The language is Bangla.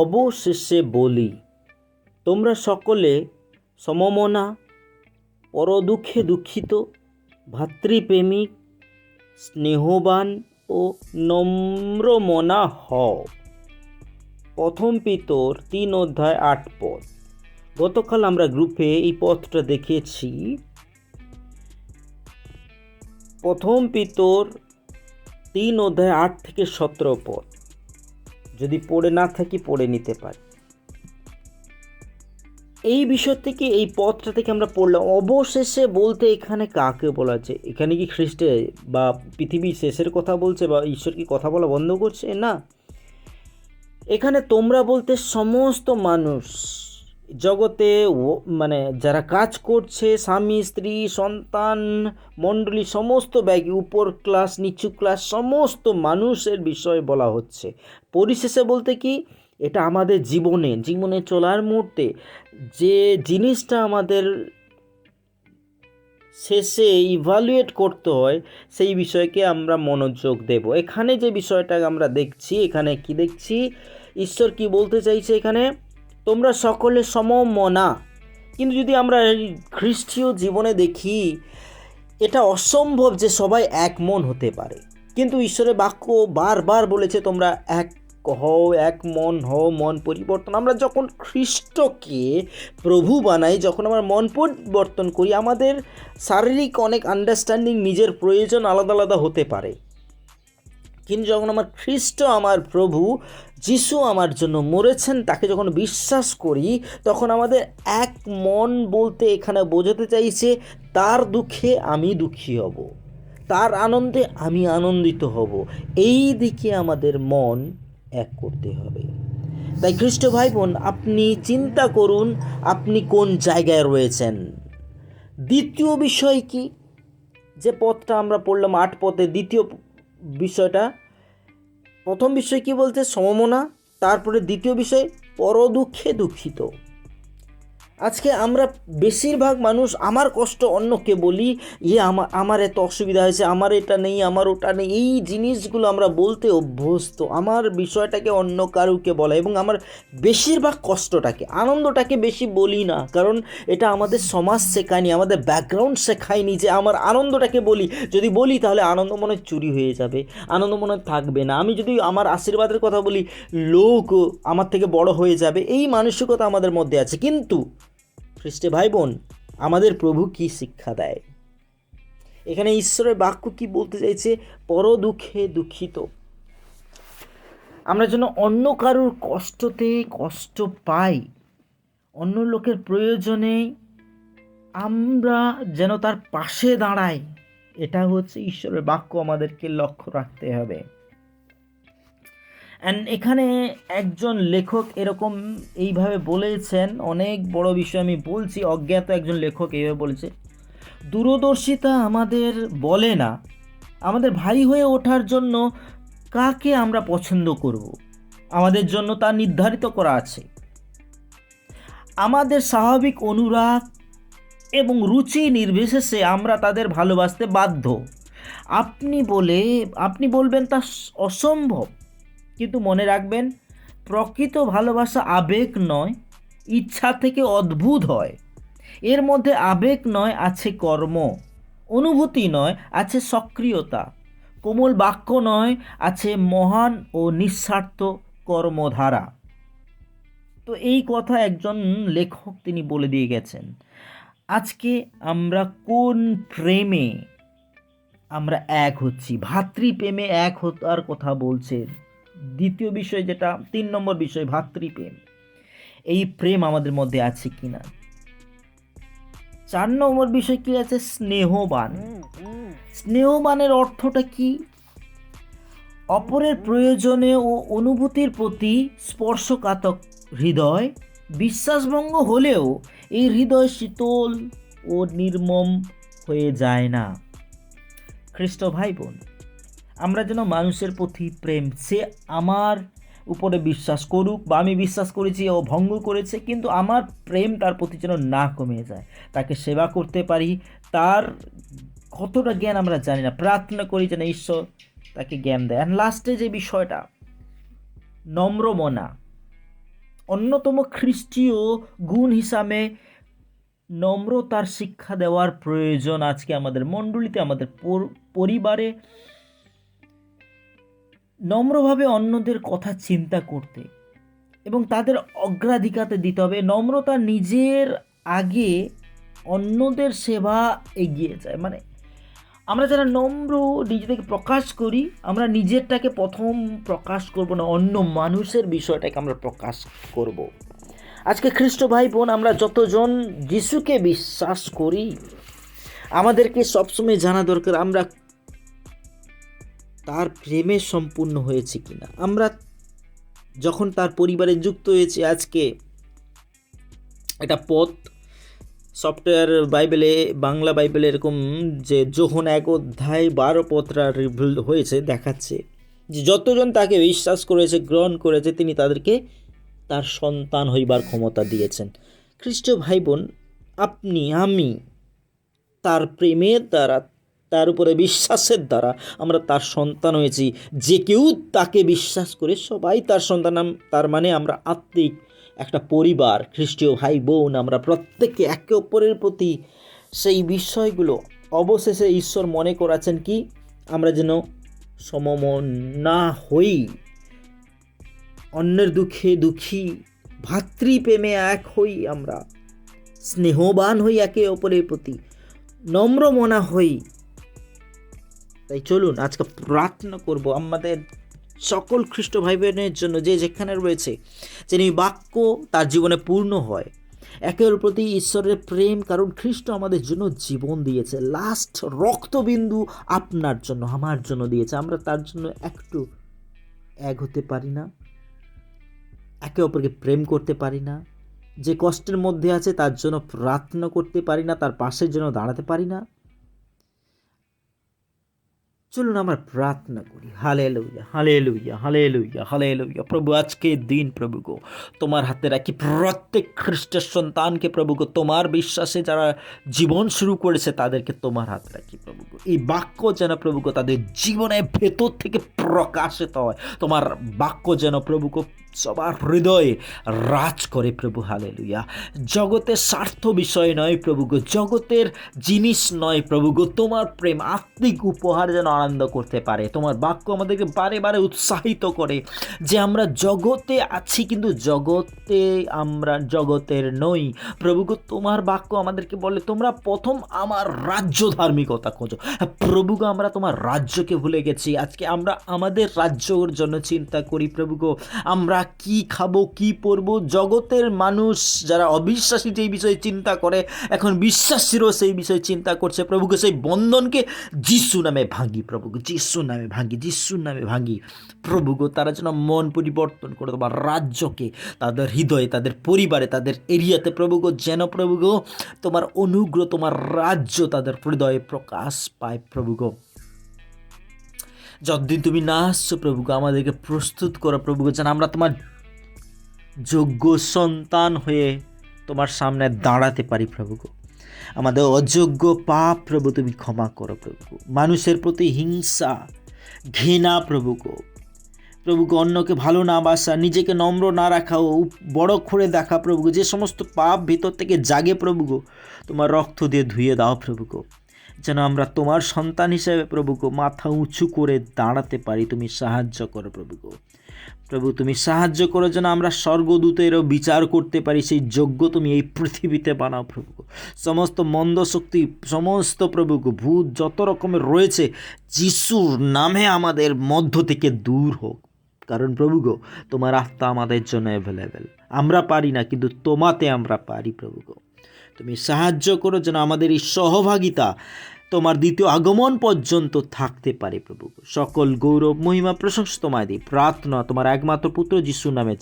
অবশেষে বলি, তোমরা সকলে সমমনা, পরদুঃখে দুঃখিত, ভাতৃপ্রেমিক, স্নেহবান ও নম্রমনা হও। প্রথম পিতর তিন অধ্যায় আট পদ। গতকাল আমরা গ্রুপে এই পথটা দেখেছি। প্রথম পিতর তিন অধ্যায় আট থেকে সতেরো পদ। যদি পড়ে না থাকি, পড়ে নিতে পারি। এই বিষয় থেকে, এই পথটা থেকে আমরা পড়লাম। অবশেষে বলতে এখানে কাকে বলা হচ্ছে এখানে কি খ্রিস্টে বা পৃথিবীর শেষের কথা বলছে বা ঈশ্বর কি কথা বলা বন্ধ করছে? না। এখানে তোমরা বলতে সমস্ত মানুষ জগতে মানে যারা কাজ করছে, স্বামী, স্ত্রী, সন্তান, মণ্ডলী, সমস্ত ব্যাগ উপর ক্লাস, নিচু ক্লাস, সমস্ত মানুষের বিষয়ে বলা হচ্ছে। পরিশেষে বলতে কি, এটা আমাদের জীবনে জীবনে চলার মুহূর্তে যে জিনিসটা আমাদের শেষে ইভালুয়েট করতে হয়, সেই বিষয়কে আমরা মনোযোগ দেব। এখানে যে বিষয়টা আমরা দেখছি, এখানে কি দেখছি, ঈশ্বর কি বলতে চাইছে এখানে? তোমরা সকলে সমমনা। কিন্তু যদি আমরা খ্রিস্টীয় জীবনে দেখি, এটা অসম্ভব যে সবাই এক মন হতে পারে। কিন্তু ঈশ্বরের বাক্য বারবার বলেছে তোমরা এক হও, এক মন হও, মন পরিবর্তন। আমরা যখন খ্রিস্টকে প্রভু বানাই, যখন আমরা মন পরিবর্তন করি, আমাদের শারীরিক অনেক আন্ডারস্ট্যান্ডিং নিজের প্রয়োজন আলাদা আলাদা হতে পারে। কিন্তু যখন আমার খ্রিস্ট, আমার প্রভু যিশু আমার জন্য মরেছেন, তাকে যখন বিশ্বাস করি, তখন আমাদের এক মন বলতে এখানে বোঝাতে চাইছে, তার দুঃখে আমি দুঃখী হব, তার আনন্দে আমি আনন্দিত হব। এই দিকে আমাদের মন এক করতে হবে। তাই খ্রিস্ট ভাই বোন আপনি চিন্তা করুন, আপনি কোন জায়গায় রয়েছেন? দ্বিতীয় বিষয় কি? যে পথটা আমরা পড়লাম আট পথে, দ্বিতীয় বিষয়টা প্রথম বিষয় কি বলতে সমমনা। তারপরে দ্বিতীয় বিষয় পরদুঃখে দুঃখিত। আজকে আমরা বেশিরভাগ মানুষ আমার কষ্ট অন্যকে বলি ইয়ে আমার আমার এত অসুবিধা হয়েছে, আমার এটা নেই, আমার ওটা নেই। এই জিনিসগুলো আমরা বলতে অভ্যস্ত। আমার বিষয়টাকে অন্য কারুকে বলা এবং আমার বেশিরভাগ কষ্টটাকে, আনন্দটাকে বেশি বলি না। কারণ এটা আমাদের সমাজ শেখায়নি, আমাদের ব্যাকগ্রাউন্ড শেখায়নি যে আমার আনন্দটাকে বলি। যদি বলি তাহলে আনন্দ মনে চুরি হয়ে যাবে, আনন্দ মনে থাকবে না। আমি যদি আমার আশীর্বাদের কথা বলি, লোক আমার থেকে বড় হয়ে যাবে, এই মানসিকতা আমাদের মধ্যে আছে। কিন্তু খ্রিস্টে ভাই বোন আমাদের প্রভু কি শিক্ষা দেয়? এখানে ঈশ্বরের বাক্য কি বলতে চাইছে? পর দুঃখে দুঃখিত। আমরা যেন অন্য কারুর কষ্টতে কষ্ট পাই, অন্য লোকের প্রয়োজনে আমরা যেন তার পাশে দাঁড়াই, এটা হচ্ছে ঈশ্বরের বাক্য আমাদেরকে লক্ষ্য রাখতে হবে। অ্যান্ড এখানে একজন লেখক এরকম এইভাবে বলেছেন, অনেক বড় বিষয় আমি বলছি, অজ্ঞাত একজন লেখক এইভাবে বলেছে, দূরদর্শিতা আমাদের বলে না, আমাদের ভাই হয়ে ওঠার জন্য কাকে আমরা পছন্দ করব? আমাদের জন্য তা নির্ধারিত করা আছে। আমাদের স্বাভাবিক অনুরাগ এবং রুচি নির্বিশেষে আমরা তাদের ভালোবাসতে বাধ্য। আপনি বলে, আপনি বলবেন তা অসম্ভব। কিন্তু মনে রাখবেন, প্রকৃত ভালোবাসা আবেগ নয়, ইচ্ছা থেকে অদ্ভুত হয়। এর মধ্যে আবেগ নয়, আছে কর্ম। অনুভূতি নয়, আছে সক্রিয়তা। কোমল বাক্য নয়, আছে মহান ও নিঃস্বার্থ কর্মধারা। তো এই কথা একজন লেখক তিনি বলে দিয়ে গেছেন, আজকে আমরা কোন প্রেমে আমরা এক হচ্ছি? ভাতৃপ্রেমে এক হতার কথা বলছে দ্বিতীয় বিষয় যেটা, তিন নম্বর বিষয়, ভাতৃপ্রেম। এই প্রেম আমাদের মধ্যে আছে কিনা? চার নম্বর বিষয় কি আছে? স্নেহবান। স্নেহবানের অর্থটা কি? অপরের প্রয়োজনে ও অনুভূতির প্রতি স্পর্শকাতক হৃদয়, বিশ্বাসভঙ্গ হলেও এই হৃদয় শীতল ও নির্মম হয়ে যায় না। খ্রিস্ট ভাই বোন আমরা যেন মানুষের প্রতি প্রেম, সে আমার উপরে বিশ্বাস করুক বা আমি বিশ্বাস করেছি, ও ভঙ্গ করেছে, কিন্তু আমার প্রেম তার প্রতি যেন না কমে যায়। তাকে সেবা করতে পারি, তার কতটা জ্ঞান আমরা জানি না। প্রার্থনা করি যেন ঈশ্বর তাকে জ্ঞান দেয়। অ্যান্ড লাস্টে যে বিষয়টা নম্র মনা অন্যতম খ্রিস্টীয় গুণ হিসাবে নম্রতার শিক্ষা দেওয়ার প্রয়োজন আজকে আমাদের মণ্ডলীতে, আমাদের পরিবারে। নম্রভাবে অন্যদের কথা চিন্তা করতে এবং তাদের অগ্রাধিকারতে দিতে হবে। নম্রতা নিজের আগে অন্যদের সেবা এগিয়ে যায়। মানে আমরা যারা নম্র, নিজেদেরকে প্রকাশ করি, আমরা নিজেরটাকে প্রথম প্রকাশ করব না, অন্য মানুষের বিষয়টাকে আমরা প্রকাশ করব। আজকে খ্রিস্ট ভাই বোন আমরা যতজন যিশুকে বিশ্বাস করি, আমাদেরকে সবসময় জানা দরকার, আমরা তার প্রেমে সম্পূর্ণ হয়েছে কিনা। আমরা যখন তার পরিবারে যুক্ত হয়েছে আজকে, এটা পথ, সফটওয়্যার বাইবেলে, বাংলা বাইবেলে এরকম যে যখন এক অধ্যায় বারো পত্রা রিভিল হয়েছে, দেখাচ্ছে যে যতজন তাকে বিশ্বাস করেছে, গ্রহণ করেছে, তিনি তাদেরকে তার সন্তান হইবার ক্ষমতা দিয়েছেন। খ্রিস্ট ভাই বোন আপনি, আমি তার প্রেমের দ্বারা তার উপরে বিশ্বাসের দ্বারা আমরা তার সন্তান হয়েছি। যে কেউ তাকে বিশ্বাস করে সবাই তার সন্তান তার মানে আমরা আত্মিক, একটা পরিবার, খ্রিস্টীয় ভাই বোন, আমরা প্রত্যেকে একে অপরের প্রতি সেই বিষয়গুলো, অবশেষে ঈশ্বর মনে করাছেন কি, আমরা যেন সমমন না হই। অন্যের দুঃখে দুঃখী, ভাতৃপ্রেমে এক হই আমরা, স্নেহবান হই একে অপরের প্রতি নম্র মনা হই। তাই চলুন আজকে প্রার্থনা করব আমাদের সকল খ্রিস্ট ভাই বোনের জন্য যে যেখানে রয়েছে, যেন এই বাক্য তার জীবনে পূর্ণ হয়। একের প্রতি ঈশ্বরের প্রেম কারণ খ্রিস্ট আমাদের জন্য জীবন দিয়েছে। লাস্ট রক্তবিন্দু আপনার জন্য, আমার জন্য দিয়েছে। আমরা তার জন্য একটু এক হতে পারি না, একে অপরকে প্রেম করতে পারি না, যে কষ্টের মধ্যে আছে তার জন্য প্রার্থনা করতে পারি না, তার পাশের জন্য দাঁড়াতে পারি না। চলুন আমরা প্রার্থনা করি। হালে লুইয়া হালে লুইয়া হালে লুইয়া হালে লুইয়া প্রভু, আজকে দিন প্রভু গো, তোমার হাতে রাখি প্রত্যেক খ্রিস্টের সন্তানকে প্রভু গো, তোমার বিশ্বাসে যারা জীবন শুরু করেছে তাদেরকে তোমার হাতে রাখি প্রভু গো। এই বাক্য যেন প্রভু গো তাদের জীবনে ভেতর থেকে প্রকাশিত হয়, তোমার বাক্য যেন প্রভু গো সবার হৃদয়ে রাজ করে প্রভু হালে লুইয়া জগতের স্বার্থ বিষয় নয় প্রভু গো জগতের জিনিস নয় প্রভু গো। তোমার প্রেম আত্মিক উপহার যেন আনন্দ করতে পারে। তোমার বাক্য আমাদেরকে বারে বারে উৎসাহিত করে যে আমরা জগতে আছি কিন্তু জগতে আমরা জগতের নই। প্রভু গো তোমার বাক্য আমাদেরকে বলে তোমরা প্রথম আমার রাজ্য ধার্মিকতা খোঁজো। হ্যাঁ, প্রভু গো আমরা তোমার রাজ্যকে ভুলে গেছি। আজকে আমরা আমাদের রাজ্যর জন্য চিন্তা করি প্রভু গো। আমরা কি খাব, কি পরবো? জগতের মানুষ যারা অবিশ্বাসী যেই বিষয়ে চিন্তা করে, এখন বিশ্বাসীরও সেই বিষয়ে চিন্তা করছে। প্রভুকে সেই বন্ধনকে যিশু নামে ভাঙি, প্রভুকে যিশু নামে ভাঙি যিশুর নামে ভাঙি। প্রভুগো তারা যেন মন পরিবর্তন করে তোমার রাজ্যকে, তাদের হৃদয়ে, তাদের পরিবারে, তাদের এরিয়াতে প্রভুগো যেন প্রভুগো তোমার অনুগ্রহ, তোমার রাজ্য তাদের হৃদয়ে প্রকাশ পায়। প্রভুগো যতদিন তুমি না আসছো প্রভুকে আমাদেরকে প্রস্তুত করো প্রভুকে যেন আমরা তোমার যোগ্য সন্তান হয়ে তোমার সামনে দাঁড়াতে পারি প্রভুকে আমাদের অযোগ্য পাপ প্রভু তুমি ক্ষমা করো প্রভু মানুষের প্রতি হিংসা, ঘৃণা প্রভুকে প্রভুকে অন্যকে ভালো না বাসা, নিজেকে নম্র না রাখা ও বড় করে দেখা প্রভুকে যে সমস্ত পাপ ভিতর থেকে জাগে প্রভুগো, তোমার রক্ত দিয়ে ধুয়ে দাও প্রভুগো। যেন আমরা তোমার সন্তান হিসেবে প্রভুগো মাথা উঁচু করে দাঁড়াতে পারি, তুমি সাহায্য করো প্রভুগো প্রভু, তুমি সাহায্য করো যেন আমরা স্বর্গদূতেরও বিচার করতে পারি, সেই যোগ্য তুমি এই পৃথিবীতে বানাও প্রভু সমস্ত মন্দ শক্তি, সমস্ত প্রভু ভূত যত রকমের রয়েছে, যিশুর নামে আমাদের মধ্য থেকে দূর হোক। কারণ প্রভু গো, তোমার আত্মা আমাদের জন্য অ্যাভেলেবেল আমরা পারি না, কিন্তু তোমাতে আমরা পারি প্রভু গো। তুমি সাহায্য করো যেন আমাদের এই সহভাগিতা তোমার দ্বিতীয় আগমন পর্যন্ত থাকতে পারে প্রভু। সকল গৌরব, মহিমা, প্রশংস তোমায় দিই। প্রার্থনা তোমার একমাত্র পুত্র যিশুর নামে